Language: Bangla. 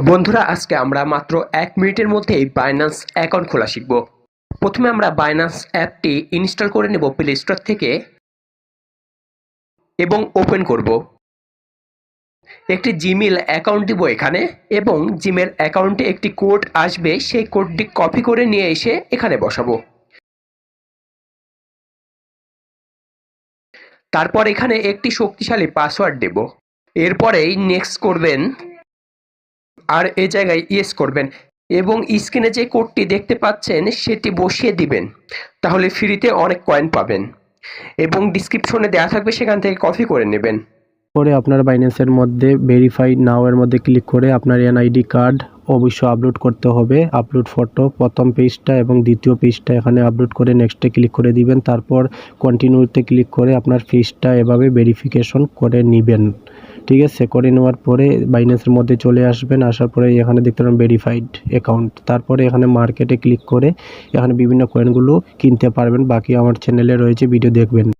বন্ধুরা, আজকে আমরা মাত্র এক মিনিটের মধ্যেই বাইন্যান্স অ্যাকাউন্ট খোলা শিখব। প্রথমে আমরা বাইন্যান্স অ্যাপটি ইনস্টল করে নেব প্লে স্টোর থেকে এবং ওপেন করব। একটি জিমেল অ্যাকাউন্ট দিব এখানে এবং জিমেল অ্যাকাউন্টে একটি কোড আসবে, সেই কোডটি কপি করে নিয়ে এসে এখানে বসাবো। তারপর এখানে একটি শক্তিশালী পাসওয়ার্ড দেব। এরপরেই নেক্সট করবেন আর এই জায়গায় ইয়েস করবেন এবং স্ক্রিনে যে কোডটি দেখতে পাচ্ছেন সেটি বসিয়ে দিবেন। তাহলে ফ্রিতে অনেক কয়েন পাবেন। এবং ডিসক্রিপশনে দেওয়া থাকবে, সেখান থেকে কপি করে নেবেন। করে আপনার বাইন্যান্সের মধ্যে ভেরিফাই নাও এর মধ্যে ক্লিক করে আপনার এনআইডি কার্ড অবশ্যই আপলোড করতে হবে। আপলোড ফটো প্রথম পেজটা এবং দ্বিতীয় পেজটা এখানে আপলোড করে নেক্সটে ক্লিক করে দিবেন। তারপর কন্টিনিউতে ক্লিক করে আপনার পেজটা এভাবে ভেরিফিকেশন করে নেবেন। ঠিক আছে, করে নেওয়ার পরে বাইন্যান্সের মধ্যে চলে আসবেন, আসার পরে এখানে দেখতে পাবেন ভেরিফাইড অ্যাকাউন্ট তারপরে এখানে মার্কেটে ক্লিক করে এখানে বিভিন্ন কয়েনগুলো কিনতে পারবেন। বাকি আমার চ্যানেলে রয়েছে ভিডিও দেখবেন।